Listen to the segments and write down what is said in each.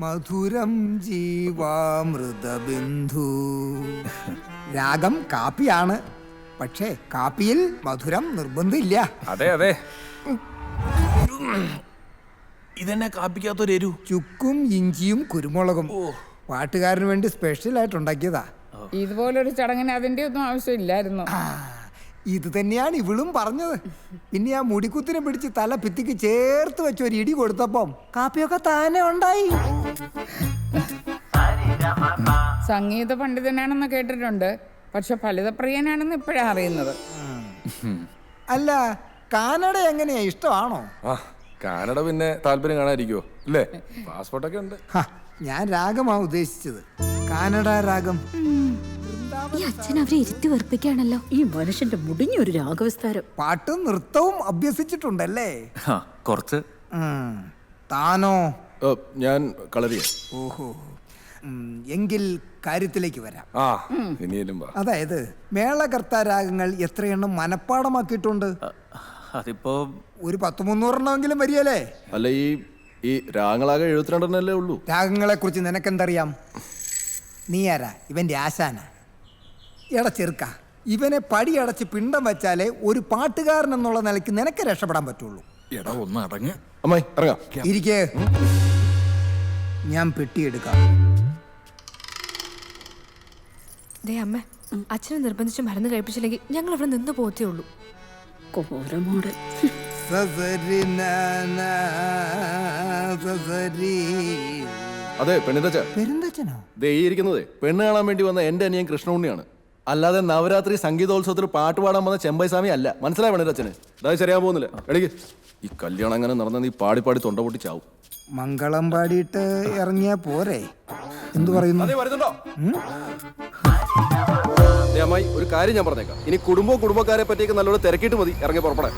മധുരം ജീവാമൃതബിന്ദു. രാഗം കാപ്പിയാണ് പക്ഷേ കാപ്പിയിൽ മധുരം നിർബന്ധമില്ല. അതെ അതെ. ഇതെന്നെ കാപ്പിക്കാത്തൊരു എരു. ചുക്കും ഇഞ്ചിയും കുരുമുളകും. പാട്ടുകാരന് വേണ്ടി സ്പെഷ്യൽ ആയിട്ട് ഉണ്ടാക്കിയതാ. ഇതുപോലൊരു ചടങ്ങിന് അതിന്റെ ഒന്നും ആവശ്യമില്ലായിരുന്നു. ഇത് തന്നെയാണ് ഇവളും പറഞ്ഞത്. പിന്നെ ആ മുടിക്കുത്തിനെ പിടിച്ച് തല ഭിത്തിക്ക് ചേർത്ത് വെച്ച് ഒരു ഇടി കൊടുത്തപ്പം കാപ്പിയൊക്കെ താനെ ഉണ്ടായി. സംഗീത പണ്ഡിതനാണെന്ന് കേട്ടിട്ടുണ്ട്. പക്ഷെ ഫലിതപ്രിയനാണെന്ന് ഇപ്പോഴാണ് അറിയുന്നത്. അല്ല കാനഡ എങ്ങനെയാ? ഇഷ്ടമാണോ? ആ കാനഡ പിന്നെ താല്പര്യം കാണാതിരിക്കുവോ അല്ലേ പാസ്പോർട്ടൊക്കെ ഉണ്ട്. ഹ, ഞാൻ രാഗമാ ഉദ്ദേശിച്ചത്. കാനഡ രാഗം. ഈ അച്ഛൻ അവരെ ഇരുത്തി വെറുപ്പിക്കാണല്ലോ ഈ മനുഷ്യന്റെ മുടിഞ്ഞൊരു രാഗവിസ്താരം പാട്ടും നൃത്തവും അഭ്യസിച്ചിട്ടുണ്ടല്ലേ? ആ കുറച്ച്. ഉം. താനോ? ഞാൻ കളരിയ. ഓഹോ. ഉം, എങ്കിൽ കാര്യത്തിലേക്ക് വരാം. ആ ഇനിയും വാ. അതായത് മേളകർത്ത രാഗങ്ങൾ എത്രയെണ്ണം മനഃപ്പാടമാക്കിയിട്ടുണ്ട്? അതിപ്പോ ഒരു പത്ത് മുന്നൂറെണ്ണമെങ്കിലും വരികയല്ലേ? അല്ല ഈ ഈ രാങ്ങളാകെ എഴുപത്തിരണ്ടെണ്ണല്ലേ ഉള്ളൂ. രാഗങ്ങളെ കുറിച്ച് നിനക്കെന്തറിയാം? നീ ആരാ? ഇവന്റെ ആശാന. എടാ ചെറുക്ക ഇവനെ പടിയടച്ച് പിണ്ടം വെച്ചാലേ ഒരു പാട്ടുകാരൻ എന്നുള്ള നിലയ്ക്ക് നിനക്ക് രക്ഷപ്പെടാൻ പറ്റുള്ളൂ. എടാ ഒന്ന് അടങ്ങ്. അമ്മായി ഇറങ്ങാം. ഇരിക്കേ. ഞാൻ പെട്ടിയെടുക്കാം. ദേ അമ്മ അച്ഛനെ നിർബന്ധിച്ച് മരുന്ന് കഴിപ്പിച്ചില്ലെങ്കിൽ ഞങ്ങൾ ഇവിടെ നിന്ന് പോത്തേ ഉള്ളൂ. കോരമോട് സസരി നാനാ, സസരി. അതെ പെണ്ണിന്റെ പെരുന്തച്ഛനോ ദേ ഈ ഇരിക്കുന്നതേ. പെണ്ണ് കാണാൻ വേണ്ടി വന്ന എന്റെ അനിയൻ കൃഷ്ണുണ്ണിയാണ് അല്ലാതെ നവരാത്രി സംഗീതോത്സവത്തിൽ പാട്ട് പാടാൻ വന്ന ചെമ്പൈ സ്വാമി അല്ല. മനസ്സിലായി അച്ഛന്? അതായത് ശരിയാൻ പോകുന്നില്ല എടീക്ക് ഈ കല്യാണം അങ്ങനെ നടന്ന നീ പാടി പാടി തൊണ്ട പൊട്ടി ചാവും മംഗളം പാടിയിട്ട് ഇറങ്ങിയാ പോരെ? എന്തു പറയുന്നു? അതെ വരുന്നുണ്ടോ? ദേ അമ്മായി ഒരു കാര്യം ഞാൻ പറഞ്ഞേക്കാം. ഇനി കുടുംബവും കുടുംബക്കാരെ പറ്റിയൊക്കെ നല്ലോണം തിരക്കിയിട്ട് മതി ഇറങ്ങി പുറപ്പെടാൻ.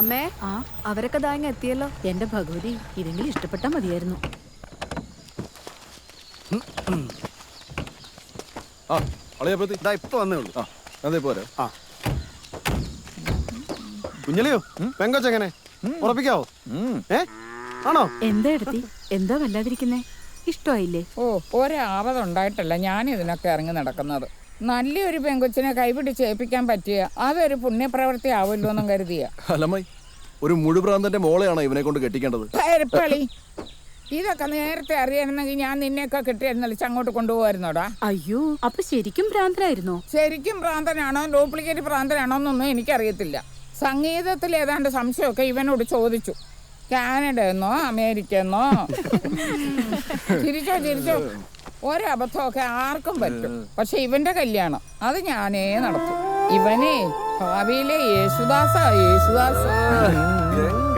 അമ്മേ ആ? അവരൊക്കെ ദാങ്ങ എത്തിയല്ലോ. എന്റെ ഭഗവതി ഇതെങ്കിലും ഇഷ്ടപ്പെട്ടാ മതിയായിരുന്നു. ആ അളിയപ്പത്തി ഇതാ ഇപ്പൊ വന്നേ ഉള്ളൂ. ആ അതെ ആ. കുഞ്ഞലിയോ? പെങ്കൊച്ചെങ്ങനെ? ഉറപ്പിക്കാവോ? ഏ? ആണോ? എന്താ എടുത്തി? എന്താ വല്ലാതിരിക്കുന്നേ? ഇഷ്ടമായില്ലേ? ഓ ഒരാപതുണ്ടായിട്ടല്ല ഞാൻ ഇതിനൊക്കെ ഇറങ്ങി നടക്കുന്നത്. നല്ലൊരു പെങ്കൊച്ചിനെ കൈപിടിച്ച് ഏൽപ്പിക്കാൻ പറ്റിയ അതൊരു പുണ്യപ്രവൃത്തി ആവുമല്ലോ എന്നും കരുതിയ. അല്ലമ്മായി ഒരു മുഴുപ്രാന്തന്റെ മോളെയാണോ ഇവനെ കൊണ്ട് കെട്ടിക്കേണ്ടത്? ഇതൊക്കെ നേരത്തെ അറിയണമെങ്കിൽ ഞാൻ നിന്നെയൊക്കെ കിട്ടിയിരുന്നല്ലോ അങ്ങോട്ട് കൊണ്ടുപോകായിരുന്നോടാ അയ്യോ അപ്പൊ ശരിക്കും ഭ്രാന്തനായിരുന്നോ? ശരിക്കും ഭ്രാന്തനാണോ ഡ്യൂപ്ലിക്കേറ്റ് ഭ്രാന്തനാണോ എന്നൊന്നും എനിക്കറിയത്തില്ല. സംഗീതത്തിൽ ഏതാണ്ട് സംശയമൊക്കെ ഇവനോട് ചോദിച്ചു. കാനഡ എന്നോ അമേരിക്ക എന്നോ ചിരിച്ചോ? ചിരിച്ചോ ഒരബദ്ധമൊക്കെ ആർക്കും പറ്റും. പക്ഷെ ഇവന്റെ കല്യാണം അത് ഞാനേ നടത്തും. ഇവനെ ഭാവിയിലെ യേശുദാസ യേശുദാസ.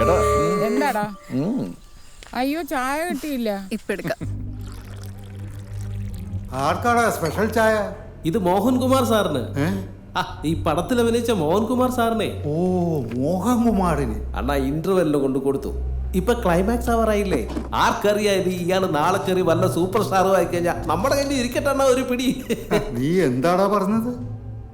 എടാ. എന്താടാ? അയ്യോ ചായ കിട്ടിയില്ല. ഇപ്പൊ എടുക്കാം. ആർക്കാടാ സ്പെഷ്യൽ ചായ? ഇത് മോഹൻകുമാർ സാറിന്. ഏ? ആ ഈ പടത്തിൽ അഭിനയിച്ച മോഹൻകുമാർ സാറിനെ. ഓ മോഹൻകുമാറിന്. അണ്ണാ ഇന്റർവെല്ലിന് കൊണ്ട് കൊടുത്തു. ഇപ്പൊ ക്ലൈമാക്സ് ആവാറായില്ലേ ആർക്കറിയാ ഇത് ഇയാൾ നാളെ കയറി വല്ല സൂപ്പർ സ്റ്റാറും ആയി കഴിഞ്ഞാൽ നമ്മുടെ കയ്യിൽ ഇരിക്കട്ടെ അണ്ണാ ഒരു പിടി. നീ എന്താടാ പറഞ്ഞത്?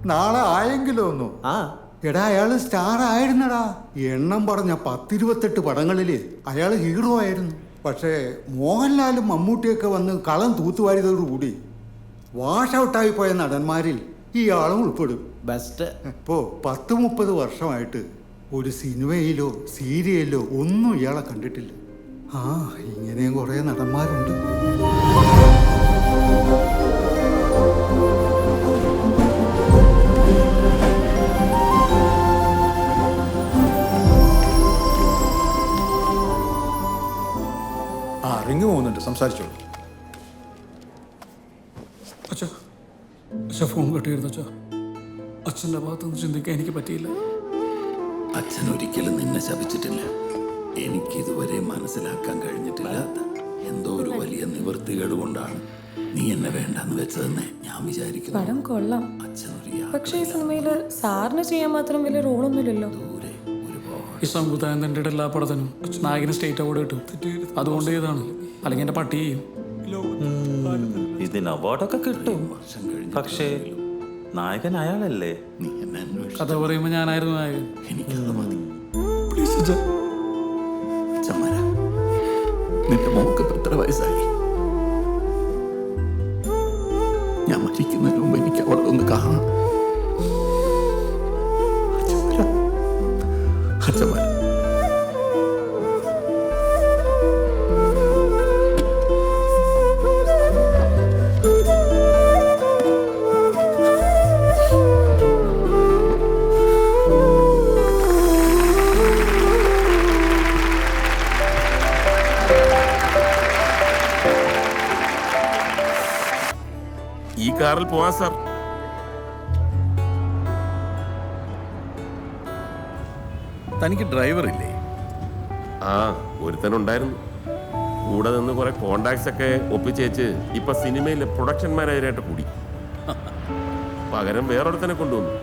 നാളെ ആയെങ്കിലും ഒന്നു. ആ. എടാ അയാൾ സ്റ്റാർ ആയിരുന്നടാ. എണ്ണം പറഞ്ഞ പത്തിരുപത്തെട്ട് പടങ്ങളിൽ അയാൾ ഹീറോ ആയിരുന്നു. പക്ഷേ മോഹൻലാലും മമ്മൂട്ടിയൊക്കെ വന്ന് കളം തൂത്തുവാരിയതോടുകൂടി വാഷ് ഔട്ടായി പോയ നടന്മാരിൽ ഇയാളും ഉൾപ്പെടും. ബെസ്റ്റ് ഇപ്പോ പത്ത് മുപ്പത് വർഷമായിട്ട് ഒരു സിനിമയിലോ സീരിയലിലോ ഒന്നും ഇയാളെ കണ്ടിട്ടില്ല. ആ ഇങ്ങനെയും കുറേ നടന്മാരുണ്ട്. സംസാരിച്ചോളൂ അച്ഛാ അച്ഛാ ഫോൺ കിട്ടിയിരുന്നു അച്ഛ. അച്ഛന്റെ ഭാഗത്തുനിന്ന് ചിന്തിക്കാൻ എനിക്ക് പറ്റിയില്ല. അച്ഛൻ ഒരിക്കലും നിന്നെ ശപിച്ചിട്ടില്ല. എനിക്ക് ഇതുവരെ മനസ്സിലാക്കാൻ കഴിഞ്ഞിട്ടില്ല. എന്തോ ഒരു വലിയ നിവൃത്തികേട് കൊണ്ടാണ് നീ എന്നെ വേണ്ടെന്ന് വെച്ചതെന്ന് ഞാൻ വിചാരിക്കുന്നു. പടം കൊള്ളാം. അച്ഛനൊരു പക്ഷേ ഈ സിനിമയിൽ സാറിന് ചെയ്യാൻ മാത്രം വലിയ റോളൊന്നുമില്ലല്ലോ യാതൊരു സംവിധാനം ഈ സംവിധായകന്റെ എല്ലാ പടത്തിനും നായകന് സ്റ്റേറ്റ് അവാർഡ് കിട്ടും. അതുകൊണ്ട് ചെയ്താണ് അല്ലെങ്കിൽ എന്റെ പട്ടി ചെയ്യും. ഇതിന് അവാർഡൊക്കെ കിട്ടും. പക്ഷേ നായകൻ അയാളല്ലേ? നീ എന്നെ കഥ പറയുമ്പോൾ ഞാനായിരുന്നു നായകൻ. എനിക്കത് മതി. പ്ലീസ് അച്ഛാ. ചമര നിന്റെ മോക്ക് എത്ര വയസ്സായി? ഞാൻ മരിക്കുന്നതിന് മുമ്പ് എനിക്ക് അവളെ ഒന്ന് കാണണം അച്ഛൻ വരാം. ഈ കാറിൽ പോവാം സാർ തനിക്ക് ഡ്രൈവർ ഇല്ലേ ആ ഒരുത്തനുണ്ടായിരുന്നു. കൂടെ നിന്ന് കുറെ കോണ്ടാക്ട്സ് ഒക്കെ ഒപ്പിച്ചേച്ച് ഇപ്പൊ സിനിമയിലെ പ്രൊഡക്ഷൻ മാനേജരായിട്ട് കൂടി. പകരം വേറൊരുത്തനെ കൊണ്ടുവന്നു.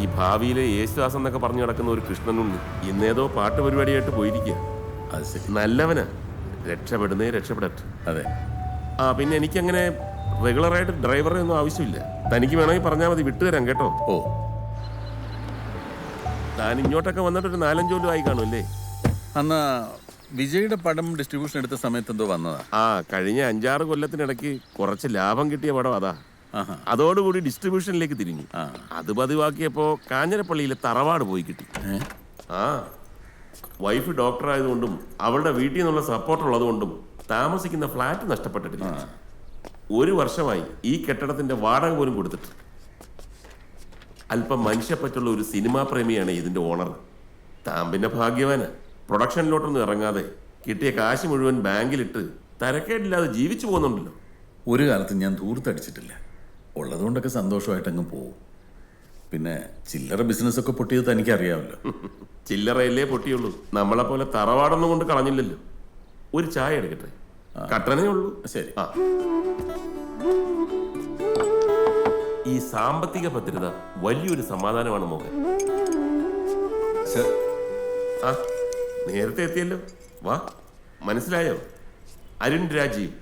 ഈ ഭാവിയിലെ യേശുദാസ് എന്നൊക്കെ പറഞ്ഞു നടക്കുന്ന ഒരു കൃഷ്ണനുണ്ട് ഇന്നേതോ പാട്ട് പരിപാടിയായിട്ട് പോയിരിക്കുക. നല്ലവനാ. രക്ഷപ്പെടുന്നേ രക്ഷപ്പെടട്ടെ. അതെ. ആ പിന്നെ എനിക്കങ്ങനെ റെഗുലറായിട്ട് ഡ്രൈവറെ ഒന്നും ആവശ്യമില്ല. തനിക്ക് വേണമെങ്കിൽ പറഞ്ഞാൽ മതി വിട്ടുതരാം കേട്ടോ. ഓ. താൻ ഇങ്ങോട്ടൊക്കെ വന്നിട്ട് ഒരു നാലഞ്ച് കൊല്ലം ആയി കാണുമല്ലേ അന്ന് വിജയുടെ പടം ഡിസ്ട്രിബ്യൂഷൻ എടുത്ത സമയത്ത് എന്തോ വന്നതാ. ആ കഴിഞ്ഞ അഞ്ചാറ് കൊല്ലത്തിനിടയ്ക്ക് കുറച്ച് ലാഭം കിട്ടിയ പടം അതാ. ആഹാ. അതോടുകൂടി ഡിസ്ട്രിബ്യൂഷനിലേക്ക് തിരിഞ്ഞു. ആ. അത് പതിവാക്കിയപ്പോ കാഞ്ഞിരപ്പള്ളിയിലെ തറവാട് പോയി കിട്ടി. ആ. വൈഫ് ഡോക്ടർ ആയതുകൊണ്ടും അവളുടെ വീട്ടിൽ നിന്നുള്ള സപ്പോർട്ട് ഉള്ളതുകൊണ്ടും താമസിക്കുന്ന ഫ്ലാറ്റ് നഷ്ടപ്പെട്ടിട്ടില്ല. ഒരു വർഷമായി ഈ കെട്ടിടത്തിന്റെ വാടക പോലും കൊടുത്തിട്ട് അല്പം മനുഷ്യപ്പറ്റുള്ള ഒരു സിനിമാ പ്രേമിയാണ് ഇതിന്റെ ഓണർ. താൻ പിന്നെ ഭാഗ്യവാന്. പ്രൊഡക്ഷനിലോട്ടൊന്നും ഇറങ്ങാതെ കിട്ടിയ കാശ് മുഴുവൻ ബാങ്കിലിട്ട് തരക്കേടില്ലാതെ ജീവിച്ചു പോകുന്നുണ്ടല്ലോ. ഒരു കാലത്ത് ഞാൻ ദൂർത്തടിച്ചിട്ടില്ല ഉള്ളതുകൊണ്ടൊക്കെ സന്തോഷമായിട്ട് അങ്ങ് പോവും. പിന്നെ ചില്ലറ ബിസിനസ്സൊക്കെ പൊട്ടിയത് തനിക്ക് അറിയാമല്ലോ ചില്ലറയല്ലേ പൊട്ടിയുള്ളൂ. നമ്മളെ പോലെ തറവാടൊന്നും കൊണ്ട് കളഞ്ഞില്ലല്ലോ. ഒരു ചായ എടുക്കട്ടെ? കട്ടനേ ഉള്ളൂ. ശരി. ആ. ഈ സാമ്പത്തിക ഭദ്രത വലിയൊരു സമാധാനമാണ് മോഹൻ സർ. ആ നേരത്തെ എത്തിയല്ലോ. വാ മനസ്സിലായോ? അരുൺ രാജീവ്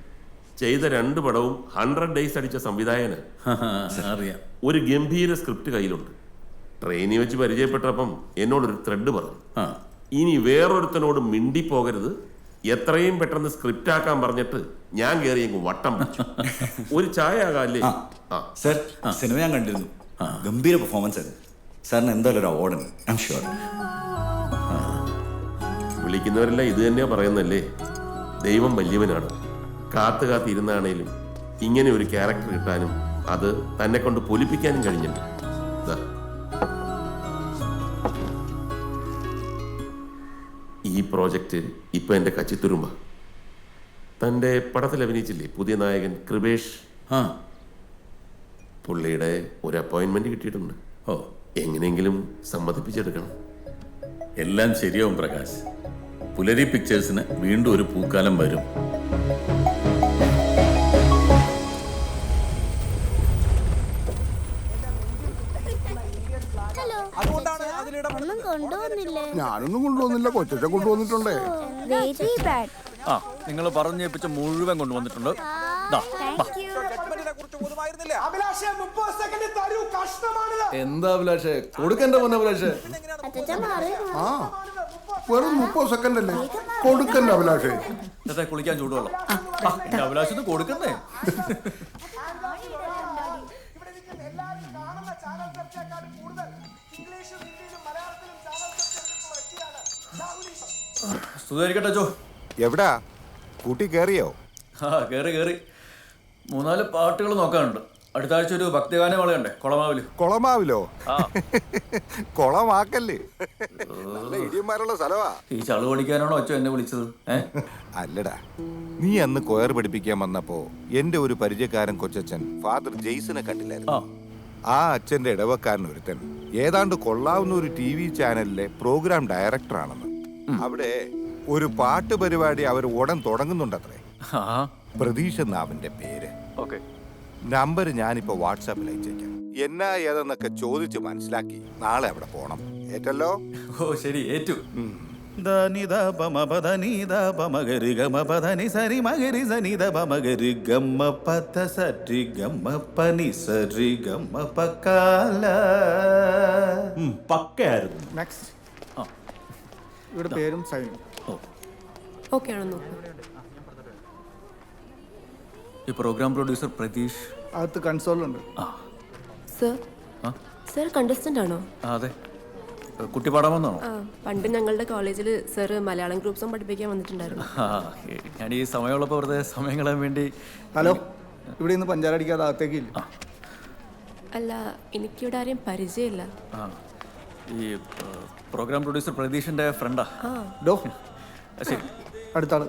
ചെയ്ത രണ്ട് പടവും ഹൺഡ്രഡ് ഡേയ്സ് അടിച്ച സംവിധായകന് അറിയാം. ഒരു ഗംഭീര സ്ക്രിപ്റ്റ് കയ്യിലുണ്ട്. ട്രെയിനിൽ വെച്ച് പരിചയപ്പെട്ടപ്പം എന്നോടൊരു ത്രെഡ് പറഞ്ഞു. ഇനി വേറൊരുത്തനോട് മിണ്ടിപ്പോകരുത്. എത്രയും പെട്ടെന്ന് സ്ക്രിപ്റ്റ് ആക്കാൻ പറഞ്ഞിട്ട് ഞാൻ കയറി വട്ടം പിടിച്ചു. ഒരു ചായ ആകാല്ലേ സർ സിനിമ ഞാൻ കണ്ടിരുന്നു. ഗംഭീര പെർഫോമൻസ് ആയിരുന്നു. സാറിന് എന്തായാലും ഒരു അവാർഡുണ്ട് ഐ എം ഷുവർ വിളിക്കുന്നവരെല്ലാം ഇത് തന്നെയാ പറയുന്നല്ലേ ദൈവം വലിയവനാണ്. കാത്തു കാത്തിരുന്നാണേലും ഇങ്ങനെ ഒരു ക്യാരക്ടർ കിട്ടാനും അത് തന്നെ കൊണ്ട് പൊലിപ്പിക്കാനും കഴിഞ്ഞിട്ടുണ്ട്. ഈ പ്രോജക്റ്റ് ഇപ്പൊ എന്റെ കച്ചിത്തുരുമ്പ തന്റെ പടത്തിൽ അഭിനയിച്ചില്ലേ പുതിയ നായകൻ കൃപേഷ്? ആ. പുള്ളിയുടെ ഒരു അപ്പോയിന്റ്മെന്റ് കിട്ടിയിട്ടുണ്ട്. ഓ. എങ്ങനെയെങ്കിലും സമ്മതിപ്പിച്ചെടുക്കണം. എല്ലാം ശരിയാവും പ്രകാശ്. പുലരി പിക്ചേഴ്സിന് വീണ്ടും ഒരു പൂക്കാലം വരും. ഒന്നും കൊണ്ടുവന്നില്ലേ? ഞാനൊന്നും കൊണ്ടുവന്നില്ല. കൊച്ചെ കൊണ്ടുവന്നിട്ടുണ്ടേ. Very bad. ആ നിങ്ങൾ പറഞ്ഞേപ്പിച്ച മുഴുവൻ കൊണ്ടുവന്നിട്ടുണ്ട്. എന്താ അഭിലാഷേ? കൊടുക്കണ്ട മോനെ അഭിലാഷേ. ആ വെറും മുപ്പത് സെക്കൻഡ് അല്ലേ? കൊടുക്കണ്ട അഭിലാഷേ. ഇന്നത്തെ കുളിക്കാൻ ചൂടുവെള്ളം. ആ, കൊടുക്കണ്ടേ അഭിലാഷത്തിന് ചോ എവിടാ? കൂട്ടി കയറിയോ ആ കേറി കേറി. മൂന്നാൽ പാട്ടുകൾ നോക്കാനുണ്ട്. അടുത്ത ആഴ്ച ഒരു ഭക്തിഗാനം വളയണ്ടേ കൊളമാവിൽ. കൊളമാവിലോ? കൊളമാക്കല്ലേ കുളമാക്കല്ലേ. നല്ല ഇടിയന്മാരുള്ള സ്ഥലവാ. ഈ ചളു പഠിക്കാനാണോ അച്ഛൻ എന്നെ വിളിച്ചത്? അല്ലടാ നീ അന്ന് കൊയർ പഠിപ്പിക്കാൻ വന്നപ്പോ എന്റെ ഒരു പരിചയക്കാരൻ കൊച്ചച്ഛൻ ഫാദർ ജെയ്സനെ കണ്ടില്ലായിരുന്നു. ആ അച്ഛന്റെ ഇടവക്കാരൻ ഒരുത്തൻ. ഏതാണ്ട് കൊള്ളാവുന്ന ഒരു ടി വി ചാനലിലെ പ്രോഗ്രാം ഡയറക്ടറാണെന്ന്. അവിടെ ഒരു പാട്ട് പരിപാടി അവർ ഉടൻ തുടങ്ങുന്നുണ്ടത്രേ. പ്രതീക്ഷ പ്രതീഷ് എന്നാ പേര്. ഓക്കെ. നമ്പർ ഞാനിപ്പോ വാട്സാപ്പിൽ അയച്ചേക്കാം. എന്നാ ഏതെന്നൊക്കെ ചോദിച്ച് മനസ്സിലാക്കി നാളെ അവിടെ പോണം. ഏറ്റല്ലോ? ഓ ശരി ഏറ്റു. ധനിത ഇവിടെ പേരും സൈനും. ഓക്കെ ആണോ നോക്കൂ. ഈ പ്രോഗ്രാം പ്രൊഡ്യൂസർ പ്രതീഷ്. അകത്ത് കൺസോളുണ്ട് സർ ആ. സർ കണ്ടസ്റ്റന്റ് ആണോ? ആ, അതെ. കുട്ടി പാടാൻ വന്നാണോ ആ പണ്ട് ഞങ്ങളുടെ കോളേജിൽ സർ മലയാളം ഗ്രൂപ്പ്സും പഠിപ്പിക്കാൻ വന്നിട്ടുണ്ടായിരുന്നു. ആ ഏ, ഞാൻ ഈ സമയമുള്ളപ്പോൾ വെറുതെ സമയം കളയാൻ വേണ്ടി ഹലോ ഇവിടെ നിന്ന് പഞ്ചാര അടിക്കാതെ അകത്തേക്ക് ഇല്ല. അല്ല എനിക്കിവിടെ ആരെയും പരിചയമില്ല. ആ. ഈ പ്രോഗ്രാം പ്രൊഡ്യൂസർ പ്രതീഷിന്റെ ഫ്രണ്ടാ ഡോ. ശരി. അടുത്താണ്.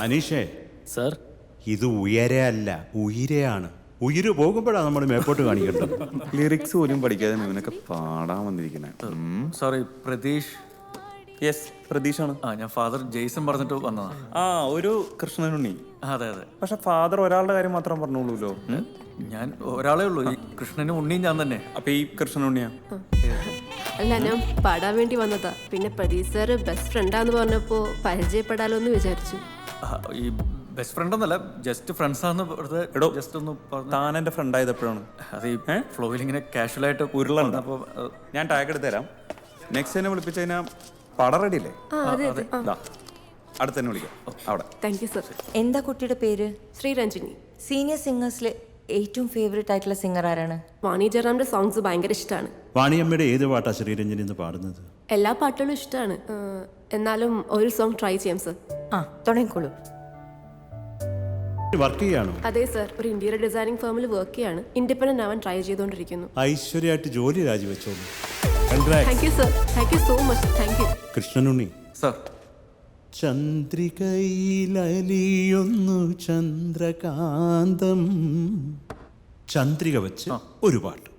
അനീഷേ. സർ? ഇത് ഉയരെ അല്ല ഉയരെയാണ്. ഉയിര് പോകുമ്പോഴാണ് നമ്മൾ മേപ്പോട്ട് കാണിക്കേണ്ടത്. ലിറിക്സ് പോലും പഠിക്കാതെ ഇവനൊക്കെ പാടാൻ വന്നിരിക്കുന്നത് സോറി പ്രതീഷ് യെസ് പ്രതീക്ഷാണ് ആ ഞാൻ ഫാദർ ജെയ്സൺ പറഞ്ഞിട്ട് വന്നതാ. ആ ഒരു കൃഷ്ണനുണ്ണി. അതെ അതെ. പക്ഷെ ഫാദർ ഒരാളുടെ കാര്യം മാത്രം പറഞ്ഞോളൂല്ലോ ഞാൻ ഒരാളേ ഉള്ളൂ. ഈ കൃഷ്ണനും ഉണ്ണിയും ഞാൻ തന്നെ. അപ്പൊ ഈ കൃഷ്ണനുണ്ണിയാ? അല്ല ഞാൻ പാടാൻ വേണ്ടി വന്നതാ. പിന്നെ പ്രദീപ് സാറ് ബെസ്റ്റ് ഫ്രണ്ടാന്ന് പറഞ്ഞപ്പോ പരിചയപ്പെടാലോ എന്ന് വിചാരിച്ചു. ആ, ഈ ബെസ്റ്റ് ഫ്രണ്ട് ഒന്നല്ല ജസ്റ്റ് ഫ്രണ്ട്സ് ആണെന്ന് വെറുതെ എടോ, ജസ്റ്റ് ഒന്ന് പറഞ്ഞു. താൻ എന്റെ ഫ്രണ്ട് ആയതപ്പോഴാണ്. അത് ഈ ഫ്ലോയിൽ ഇങ്ങനെ കാഷ്വൽ ആയിട്ട് ഉരുളണ്ട. അപ്പോൾ ഞാൻ ടാഗ് എടുത്ത് തരാം. നെക്സ്റ്റ് എന്നെ വിളിപ്പിച്ചു കഴിഞ്ഞാൽ പടം റെഡി അല്ലേ ആ അതെ അതെ. ദാ, അടുത്ത് തന്നെ വിളിക്കാം. അവിടെ. താങ്ക് യു സർ എന്താ കുട്ടിയുടെ പേര്? ശ്രീരഞ്ജിനി. സീനിയർ സിംഗേഴ്സിലെ ഏറ്റവും ഫേവറേറ്റ് ആയിട്ടുള്ള സിംഗർ ആരാണ്? വാണി ജയറാമിന്റെ സോങ്സ് ഭയങ്കര ഇഷ്ടമാണ് വാണിയമ്മയുടെ ഏത് പാട്ടാ ശ്രീരഞ്ജനി എന്ന് പാടുന്നത്? എല്ലാ പാട്ടുകളും ഇഷ്ടമാണ് എന്നാലും ഒരു സോങ് ട്രൈ ചെയ്യാം സർ ആ തുടങ്ങിക്കോളൂ. വർക്ക് ചെയ്യാണോ? അതെ സർ ഒരു ഇന്റീരിയർ ഡിസൈനിങ് ഫേമിൽ വർക്ക് ചെയ്യാണ്. ഇൻഡിപെൻഡന്റ് ആവാൻ ട്രൈ ചെയ്തുകൊണ്ടിരിക്കുന്നു. ഐശ്വര്യമായിട്ട് ജോലി രാജിവെച്ചോളൂ. Thank you sir thank you so much thank you Krishnanunni. Sir. ചന്ദ്രികയിലലിയൊന്നു ചന്ദ്രകാന്തം. ചന്ദ്രിക വെച്ച് ഒരു പാട്ട്.